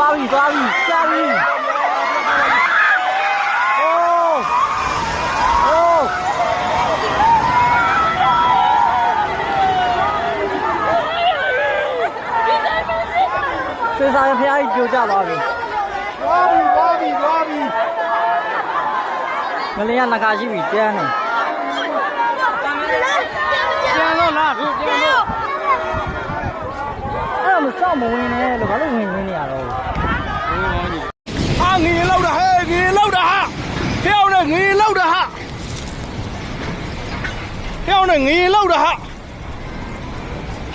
သွားပြီသွားပြီကြာပြီโอ้โอ้စေစာရဖျားကြီးကြိုကြသွားပြီ သွားပြီသွားပြီသွားပြီ ငလျင်ကနှခါရှိပြီကျန်းနေ ပြန်လို့လားသူပြန်လို့ အဲ့တော့မစောင့်မဝင်နဲ့လို့ဘာလို့ဝင်ဝင်နေရတော့ အာငရေလောက်တာဟဲ့ငရေလောက်တာဟာဖျောင်းနဲ့ငရေလောက်တာဟာဖျောင်းနဲ့ငရေလောက်တာဟာ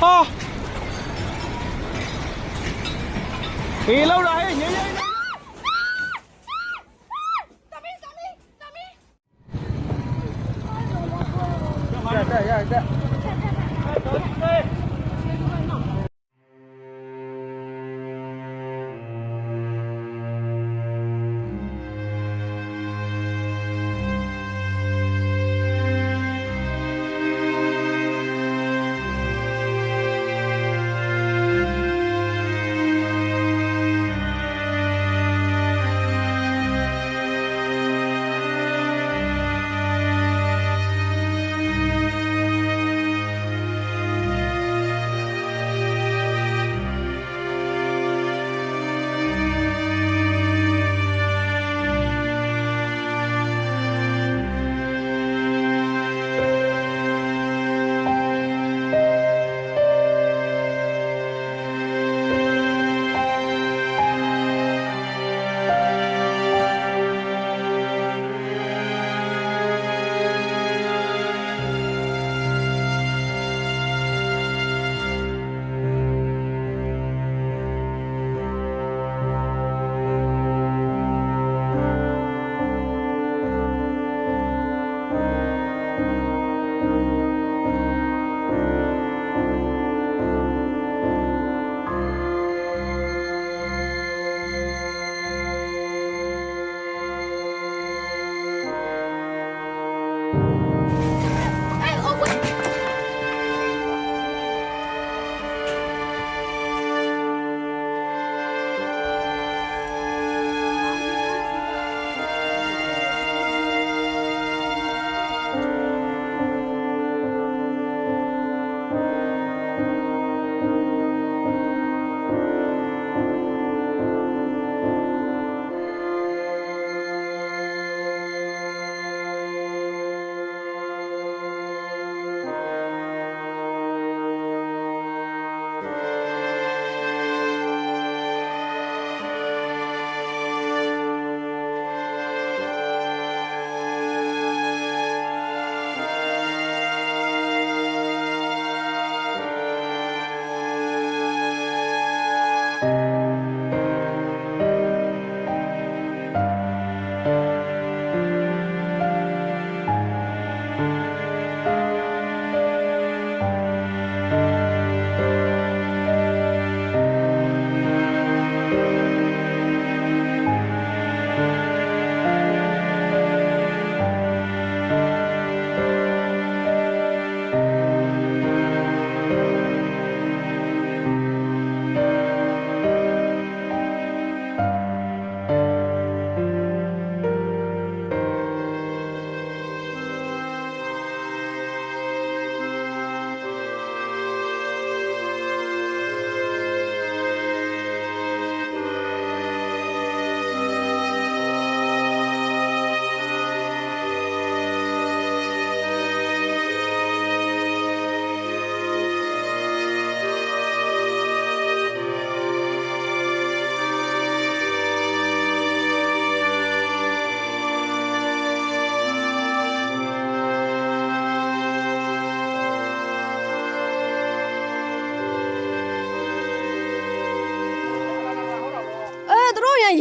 ဟာငရေလောက်တာဟဲ့ငရေင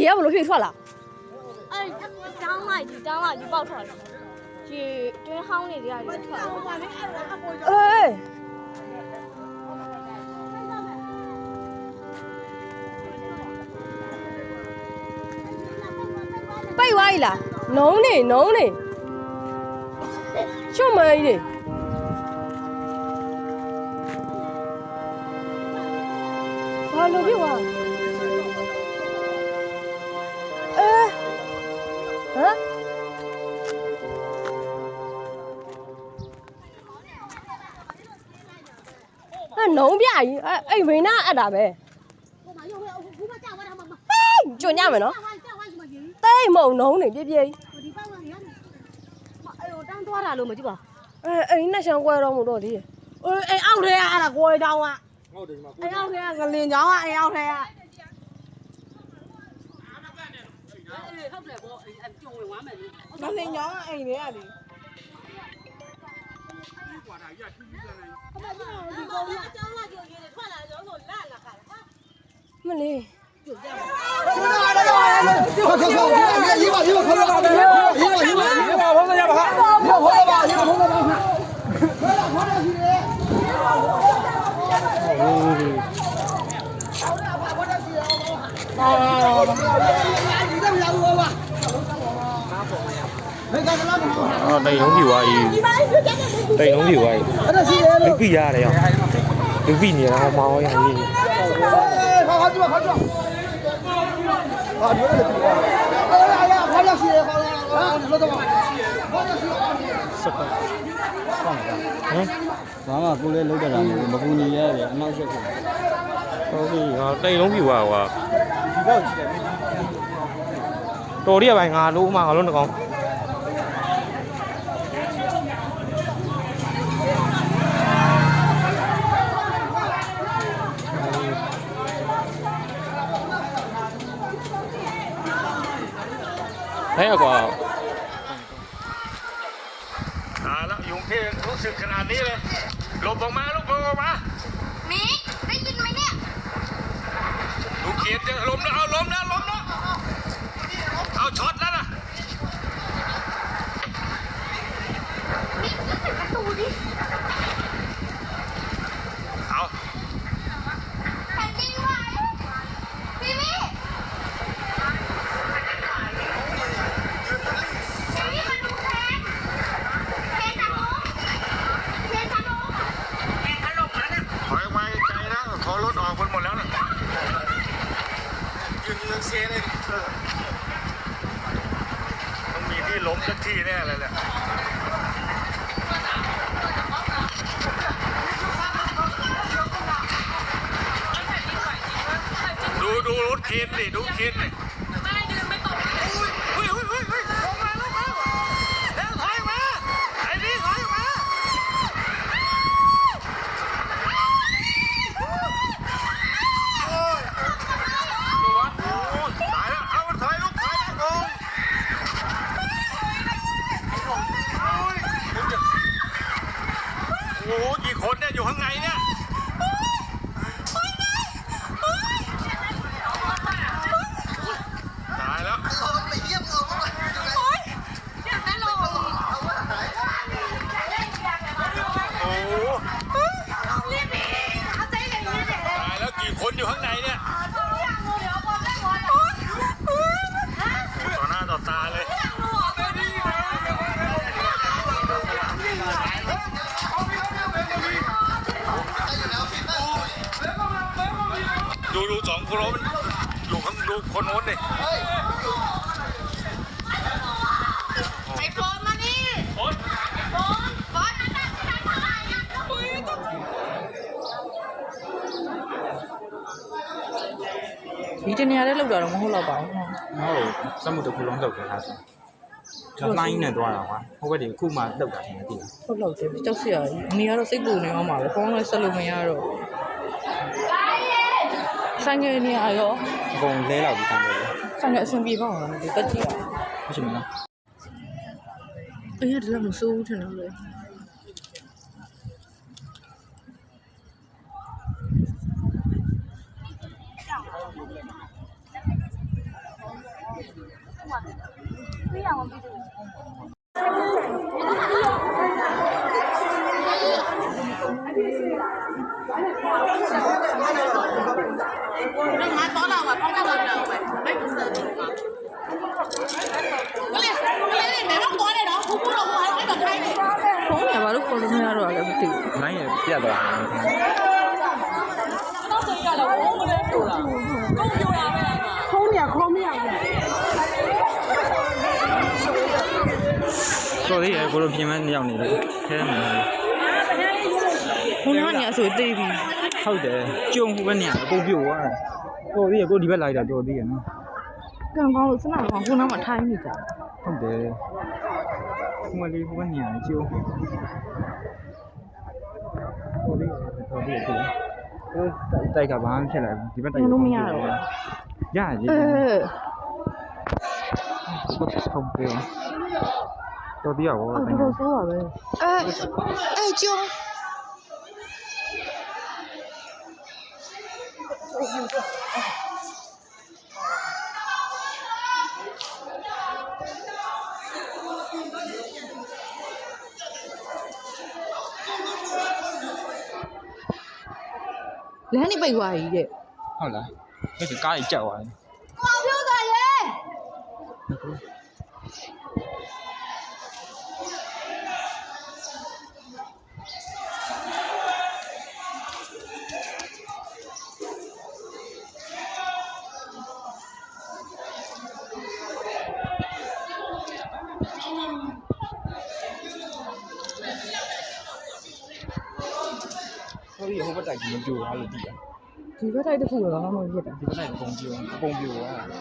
ရေကဘလို့ဖြည့်ထွက်လာအဲတောင်းလိုက်ဒီတောင်းလိုက်ဒီပေါက်ထွက်လာဒီတွင်းဟောင်းနေတွေကတွေထွက်လာအေးပိတ်သွားပြီလားနုံးနေနုံးနေချွတ်မိုင်းနေဘာလို့ပြောပါ ကြီးအဲ့အဲ့ဝိနာအပ်တာပဲကျွညမယ်နော်တိတ်မုံနုံနေပြပြကြီး အဲ့လိုတန်းသွားတာလို့မကြည့်ပါ အဲအဲ့ဒီနဲ့ရှောင်းကွဲတော့မို့တော့ဒီ အိုးအိမ်အောက်ထဲကအဲ့ဒါကိုယ်တောင်းอ่ะအိမ်အောက်ထဲကငလင်ချောင်းอ่ะအိမ်အောက်ထဲက မလင်ညောင်းကအိမ်ထဲကလေ 瓜他也。没嘞。快，快，快，快，快，快， နေတော့မောင်းရရင်ဘာမှကိုလည်းလုံးတတ်တာမဟုတ်ဘူးမကူညီရတယ်အနောက်ဆက်ကိုဟုတ်ပြီဟာတိတ်လုံးပြူသွားကွာတော်ရီကပိုင်းငါလုံးမ แพ้กว่าอ่าแล้วยุงเทพรู้สึกขนาดนี้เลยลบออกมาลูกออกมา ดูรถเคนดิดูเคนดิ လေးလောက်တာတော့မဟုတ်တော့ပါဘူးငါ့ကိုစက်မှုတစ်ခုလုံးလောက်တယ်လားဆိုကျွန်တော်လိုင်းနဲ့သွားတာကွာဟိုဘက်ဒီခုမှလောက်တာထင်တယ်သိလားဟုတ်လောက်တယ်ကြောက်စရာကြီးအမေကတော့စိတ်ပူနေအောင်ပါပဲဖုန်းလည်းဆက်လို့မရတော့ဆိုင်ငယ်နေရရောအကုန်လဲလောက်ပြီးတမ်းတယ်လေဆိုင်ငယ်အဆင်ပြေပါ့မလားဒီတက်ကြည့်ပါဟုတ်ရှင်မလားအေးရတယ်လည်းမစိုးဘူးထင်တယ်လေ ဖုန်းကဘာလို့ခေါ်လို့မရတော့လဲမသိဘူးလိုင်းရပြတ်သွားတယ်ဖုန်းကခေါ်မရဘူး တော်သေးရဲ့ကိုလိုပြင်မဲ့ရောက်နေတယ်ခဲမှာခုနကနေအဆိုသေးပြီဟုတ်တယ်ကျုံဟိုဘက်နေရအကုန်ပြိုသွားတယ်တော်သေးရကိုဒီဘက်လိုက်တာတော်သေးရနော်ကံကောင်းလို့စနာကောင်ခုနကထိုင်းနေကြဟုတ်တယ်ဟိုမလေးဟိုဘက်နေရကျုံတော်သေးတော်သေးတယ်တိုက်ကဘာမှဖြစ်လာဘူးဒီဘက်တိုက်ရတယ်အဲထုံးပြော တော်သေးရောအော်တော်တော်ဆိုးပါပဲအဲအဲကျုံလမ်းနေပိတ်သွားပြီတဲ့ဟုတ်လားဒါကကားကြီးကြောက်သွားတယ်အောင်ပြောတာရေ ဟုတ်ပြီဟိုဘက်တိုက်ကြီးမပြိုသွားလို့တည်ရ ဒီဘက်တိုက်တစ်ခုတော့ဘာမှမဖြစ်တာဒီဘက်တိုက်အကုန်ပြိုအကုန်ပြိုသွားတာ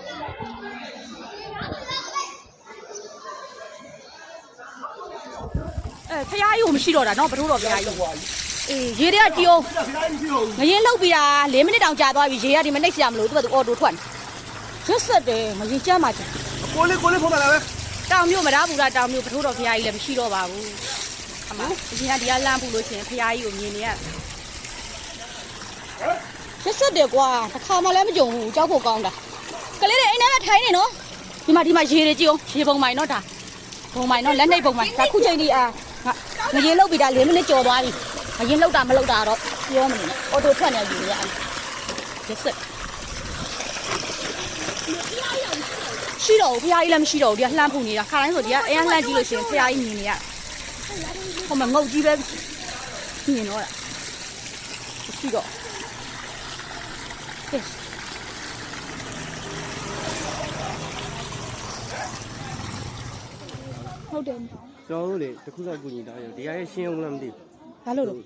အဲဖရားကြီးကိုမရှိတော့တာနော်ပထိုးတော်ဖရားကြီးအေးရေတွေကတီအောင်ငရင်လောက်ပြီးတာ၄မိနစ်တောင်ကြာသွားပြီရေကဒီမနှိပ်စရာမလို့သူကသူအော်တိုထွက်နေရွတ်ဆက်တယ်ငရင်ကျမ်းပါချင်ကိုလေးကိုလေးဖုန်းလာပဲတောင်မြို့မသားဘူးလားတောင်မြို့ပထိုးတော်ဖရားကြီးလည်းမရှိတော့ပါဘူးအမအရင်ကဒီကလမ်းပူလို့ရှိရင်ဖရားကြီးကိုမြင်နေရ ရွတ်ဆက်တယ်ကွာတစ်ခါမှလည်းမကြုံဘူးကြောက်ဖို့ကောင်းတာကလေးတွေအိမ်ထဲမှာထိုင်နေနော်ဒီမှာဒီမှာရေတွေကြည့်အောင်ရေပုံမိုင်နော်ဒါပုံမိုင်နော်လက်နှိပ်ပုံမိုင်ဒါခုချိန်ဒီအာငါငရင်လောက်ပြီးတာ၄မိနစ်ကျော်သွားပြီငရင်လောက်တာမလောက်တာတော့ပြောမနေနဲ့အော်တိုထွက်နေယူရအောင်ရွတ်ဆက်ရှိတော့ဘူးဖရားကြီးလည်းမရှိတော့ဘူးဒီကလှမ်းဖူနေတာခါတိုင်းဆိုဒီကအရင်လှမ်းကြည့်လို့ရှိရင်ဖရားကြီးမြင်နေရဟိုမှာငုတ်ကြီးပဲမြင်တော့တာရှိတော့ ကဲကျွန်တော်တို့လေတစ်ခုတော့ကူညီတာရဒီကရဲ့ရှင်းအောင်လားမသိဘာလို့လို့ဘူး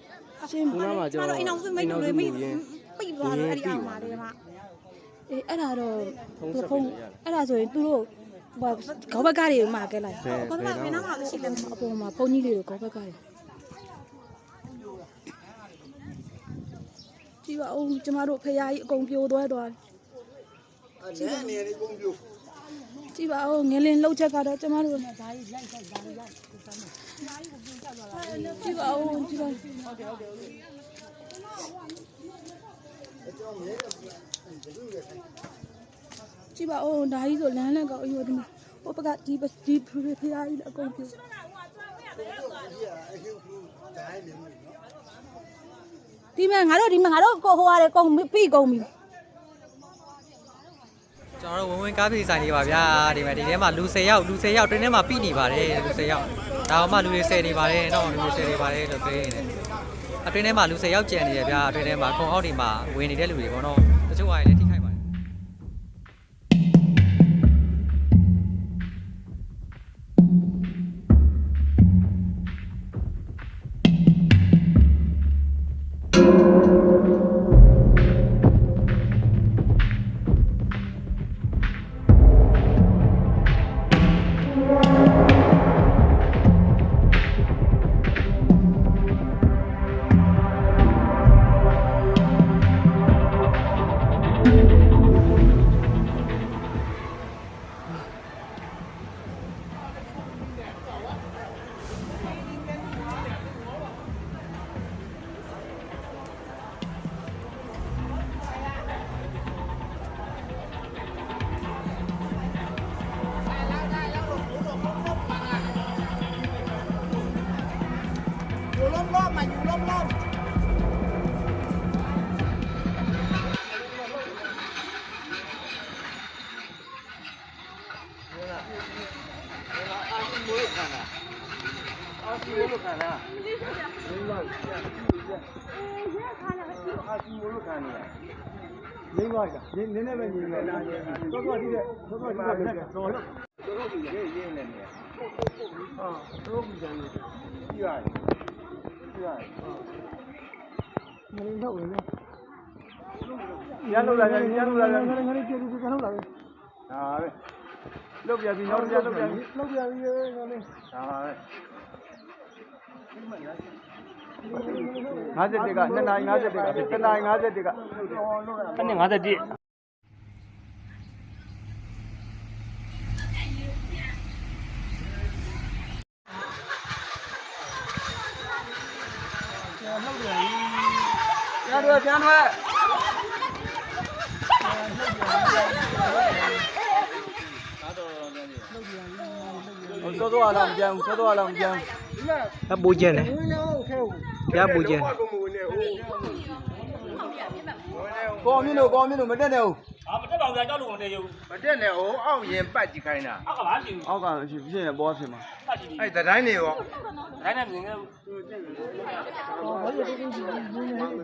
ခုနကကျွန်တော်အိမ်အောင်စုမိတ်တို့လေးမိတ်ပိတ်သွားတော့အဲ့ဒီအောင်ပါလေမအေးအဲ့ဒါတော့ဖုန်းဆက်ပြီးရတယ်အဲ့ဒါဆိုရင်သူတို့ဟိုခေါဘက်ကားတွေမှာကဲလိုက်ဘယ်ဘယ်တော့မှရှိတယ်အပေါ်မှာဘုန်းကြီးတွေခေါဘက်ကားတွေ ကြည့်ပါဦးကျမတို့ဖရာကြီးအကုန်ပြိုသွားသွားအဲ့ဒါနေရာလေးပုံပြိုကြည့်ပါဦးငလင်လှုပ်ချက်ကတော့ကျမတို့နဲ့ဓာကြီးလိုက်ဆိုင်ဓာကြီးလိုက်ကြည့်ပါဦးကြည့်ပါကြည့်ပါဦးဓာကြီးဆိုလမ်းလည်းကောက်အယူဒီမှာဟိုဘက်ကဒီဒီဖရာကြီးလည်းအကုန်ပြို ဒီမှာငါတို့ဒီမှာငါတို့ကိုဟိုရတယ်ကုန်ပြီကုန်ပြီကျွန်တော်တို့ဝင်ဝင်ကားပြေးဆိုင်နေပါဗျာဒီမှာဒီထဲမှာလူ10ယောက်လူ10ယောက်တွင်းထဲမှာပြိနေပါတယ်လူ10ယောက်ဒါအောင်မှလူတွေ10နေပါတယ်တော့လူတွေ10နေပါတယ်လို့ပြောနေတယ်အတွင်းထဲမှာလူ10ယောက်ကြံနေရဗျာအတွင်းထဲမှာခုံအောက်တွေမှာဝင်နေတဲ့လူတွေပေါ့နော်တချို့ဟာလည်း ထိခိုက်ပါတယ်ငိမ့်သွားတာနင်းနင်းနဲ့ပဲညီနေတယ်တော့တော့ဒီတဲ့တော့တော့ဒီတဲ့တော့တော့တော့ဒီရေးရေးနေတယ်ဟာတော့ဒီကြမ်းနေကြည့်ရတယ်ကြည့်ရတယ်ရလို့လာတယ်ရလို့လာတယ်ငါလည်းပြေပြီးပြန်လို့လာတယ်ဟာပဲလုတ်ပြပြီနောက်ပြန်လုတ်ပြပြီလုတ်ပြပြီငါလည်းဟာပဲ 51က2နာရီ51က2နာရီ51ကတနေ့51ပြန်တော့ပြန်တော့စောစောအလောင်းပြန်စောစောအလောင်းပြန်အပူကျင်တယ် ပြပူကျင်တယ်ကောင်းမြင့်လို့ကောင်းမြင့်လို့မတက်နဲ့ဟုတ်အာမတက်ပါဘူးကြာကြောက်လို့မနေဘူးမတက်နဲ့ဟိုအောက်ရင်ပတ်ကြည့်ခိုင်းတာအောက်ကပါရှိဘူးအောက်ကဖြစ်ဖြစ်နေပေါ်ဖြစ်မှာပတ်ကြည့်ပြီအဲ့တတိုင်းနေရောဒါနဲ့မြင်ခဲ့ဘူး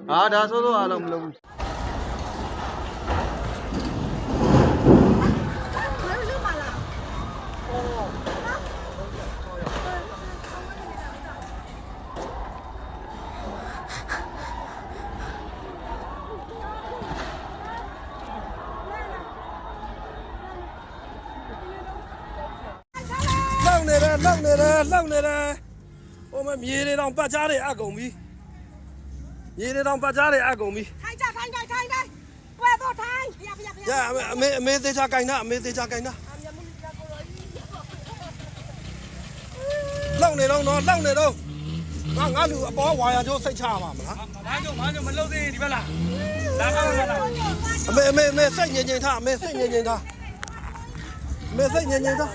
ဟာဒါစောစောအလောင်းမလုပ်ဘူး လောက်နေတယ်လောက်နေတယ် လောက်နေတယ်ဟိုမမြေတွေတောင်ပတ်ချားတွေအကုန်ပြီမြေတွေတောင်ပတ်ချားတွေအကုန်ပြီထိုင်ကြထိုင်ကြထိုင်ကြပွဲတော့ထိုင်ပြပြပြရအမေအမေသေးချာကင်တာအမေသေးချာကင်တာလောက်နေတော့နော်လောက်နေတော့ငါငါလူအပေါ်ဝါယာကျိုးစိတ်ချရမှာမလားဘာကြောင့်ဘာကြောင့်မလုပ်သေးဒီဘက်လားလာကောင်းမလားအမေအမေအမေစိတ်ငြိမ်ငြိမ်ထားအမေစိတ်ငြိမ်ငြိမ်ထားအမေစိတ်ငြိမ်ငြိမ်ထား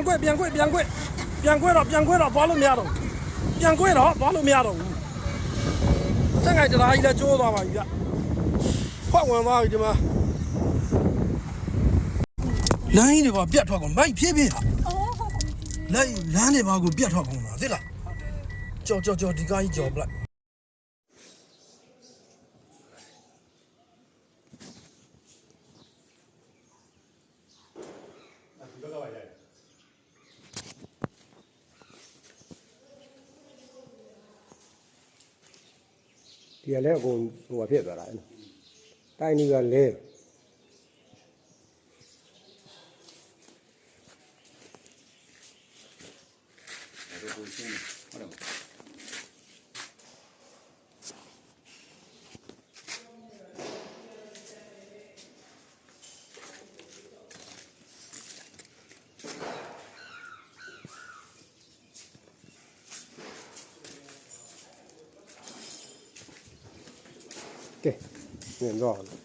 အေးပြန်ခွဲပြန်ခွဲပြန်ခွဲပြန်ခွဲတော့ပြန်ခွဲတော့ဘာလို့မရတော့ပြန်ခွဲတော့ဘာလို့မရတော့ဘူးစက်ငိုင်တရားကြီးလည်းကျိုးသွားပါပြီဗျဖွက်ဝင်သွားပြီဒီမှာလိုင်းတွေပါပြတ်ထွက်ကုန်မိုက်ဖြည်းဖြည်းလိုင်းလမ်းတွေပါကိုပြတ်ထွက်ကုန်တာသိလားကြော်ကြော်ကြော်ဒီကားကြီးကြော်ပလိုက် ဒီက လည်းအကုန်ဟိုဖြစ်သွားတာအဲ့တိုင်းကြီးကလဲကဲ ညင်တော့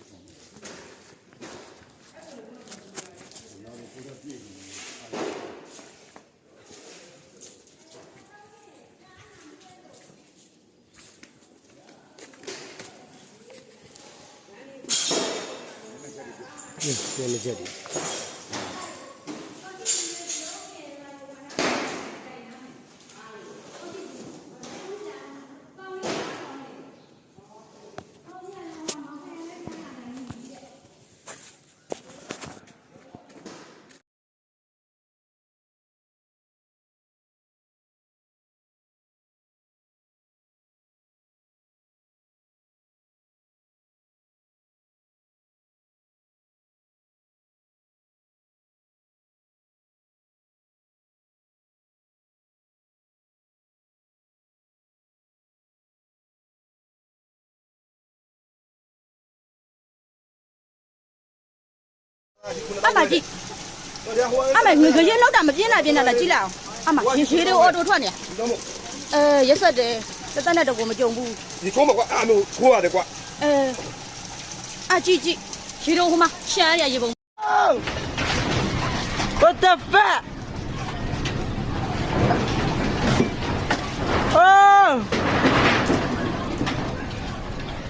ဒီနေ့ကြည့်ဒီအမကြီးအမငွေကြရင်လောက်တာမပြင်းတာပြင်းတာလားကြည့်လိုက်အောင်အမရေရေတွေအော်တိုထွက်နေအဲရက်ဆက်တယ်တသက်နဲ့တော့ကိုမကြုံဘူးဒီချုံးမကွာအမျိုးခိုးရတယ်ကွာအဲအကြည့်ကြည့်ရေတော့ဟိုမှာရှာရရေပုံ What the fuck Oh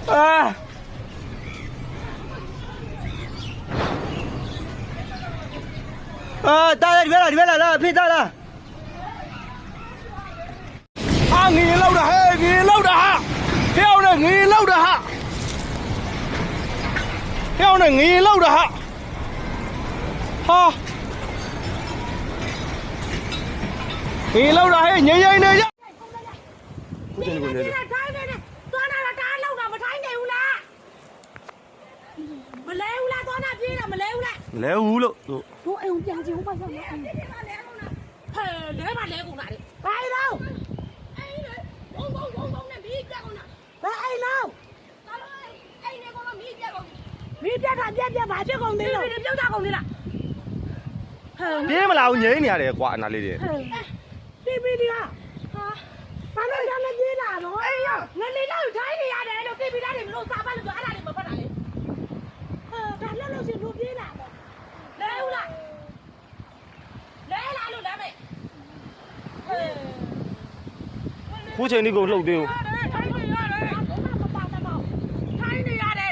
Ah အာတားရဒီဘက်လာဒီဘက်လာလာဖေးတားလာအာငေလောက်တာဟဲ့ငေလောက်တာဟာဟဲ့အောင်နဲ့ငေလောက်တာဟာဟဲ့အောင်နဲ့ငေလောက်တာဟာဟာငေလောက်တာဟဲ့ငိမ့်ငိမ့်နေရကိုကျန်ကိုနေတယ် မလဲဘူးလားသွားတာပြေးတာမလဲဘူးလားမလဲဘူးလို့သူတို့အိမ်ပြန်ကြည့်ဦးပါရောက်နေဟဲ့လဲပါလဲကုန်တာလေဘာလို့အဲ့လေဘုံဘုံဘုံဘုံနဲ့မီးပြက်ကုန်တာဘာအဲ့လို့အဲ့နေကုန်တော့မီးပြက်ကုန်မီးပြက်တာပြက်ပြက်ဘာဖြစ်ကုန်သေးလို့ပြုတ်တာကုန်သေးလားဟဲ့ပြေးမလာဘူးငိမ့်နေရတယ်ကွာအနာလေးတွေတီဗီဒီဟာဘာလို့ရမပြေးလာတော့အေးရငလေးလောက်ထိုင်းနေရတယ်လို့တီဗီသားတွေမလို့စားပါလို့ဆိုအဲ့ဒါတွေမဖတ်တာလေဟာဒါလည်းလို့ရှင်တို့ပြေးလာတော့ လဲဦးလားလဲလာလို့လဲမေခုချိန်ဒီကိုလှုပ်သေးဘူးထိုင်းနေရတယ်မပါတမောထိုင်းနေရတယ်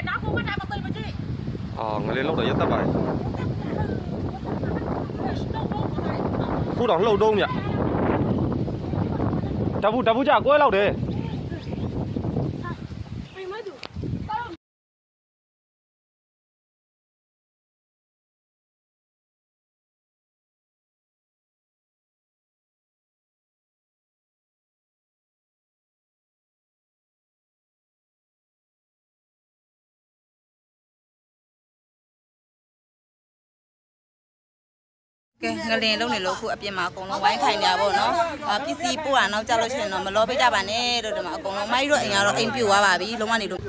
တယ်ကဲငလင်လုံးနေလို့အခုအပြင်မှာအကုန်လုံးဝိုင်းခိုင်နေရပါတော့အာပစ္စည်းပို့တာနောက်ကြလို့ရှိရင်တော့မလောပေးကြပါနဲ့လို့ဒီမှာအကုန်လုံးမိုင်းတို့အိမ်ကတော့အိမ်ပြိုသွားပါပြီလုံးဝနေလို့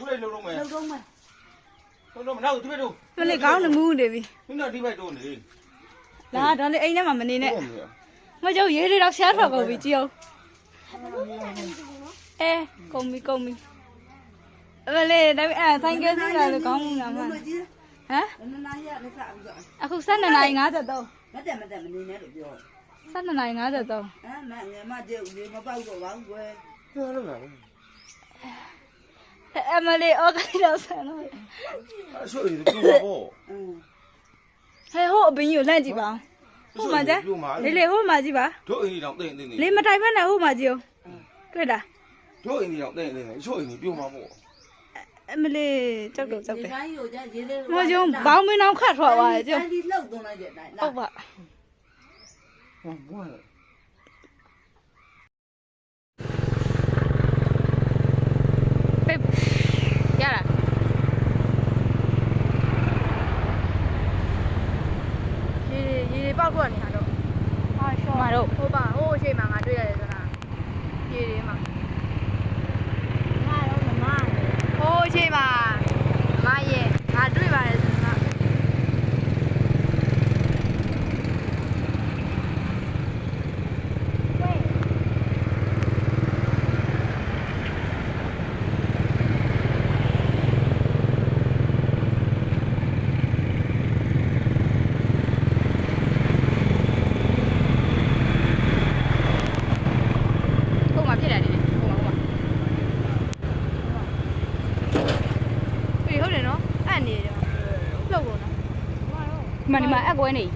ခုလေးလုံးလုံးမယ်လုံးလုံးမယ် လုံးလုံးမနောက်ဒီဘက်တို့မလေးကောင်းနေမှုနေပြီမင်းတို့ဒီဘက်တို့နေလာတော့လေအိမ်ထဲမှာမနေနဲ့မကြောက်ရေးလေးတော့ရှားထွက်ကုန်ပြီကြည့်အောင်အဲကုန်ပြီကုန်ပြီမလေးဒါပေမဲ့အဲဆိုင်ကယ်စီးလာလို့ကောင်းမှုလားမဟမ်အခု7နာရီ53မတက်မတက်မနေနဲ့လို့ပြော7နာရီ53ဟမ်မငယ်မကျုပ်လေမပေါက်တော့ပါဘူးကွယ်အမလေး အော်ခိုင်းတော့ဆန်တော့အဆွေးပြူပါဘောအင်းဟဲ့ဟိုအပင်းကြီးကိုလှန့်ကြည့်ပါဦးဟိုမှာကြလေလေဟိုမှာကြည့်ပါတို့အိမ်ကြီးတောင်တိတ်တိတ်နေလေမတိုင်ဖက်နဲ့ဟိုမှာကြည့်အောင်တွေ့လားတို့အိမ်ကြီးတောင်တိတ်တိတ်နေချို့အိမ်ကြီးပြူမှာဘောအမလေးကြောက်တော့ကြောက်ဒီတယ်တိုင်းကိုကြရေးလေးမကျုံဘောင်းမင်းအောင်ခတ်ထွက်သွားတယ်ကျုံဒီလှုပ်သွင်းလိုက်တဲ့အတိုင်းဟုတ်ပါဟောဘွား ပိတ်ရလားရေ ရေပေါက်ထွက်နေတာတော့ဟာရှော့မှာတော့ဟုတ်ပါဟိုအချိန်မှာငါတွေ့ရတယ်ဆိုတာရေတွေမှာငါတော့မမဟိုအချိန်မှာမရဲ့ငါတွေ့ပါတယ်ဆိုတာ ဟိုမှာဖြစ်တယ်နေဟိုမှာဟိုမှာ ပြီဟု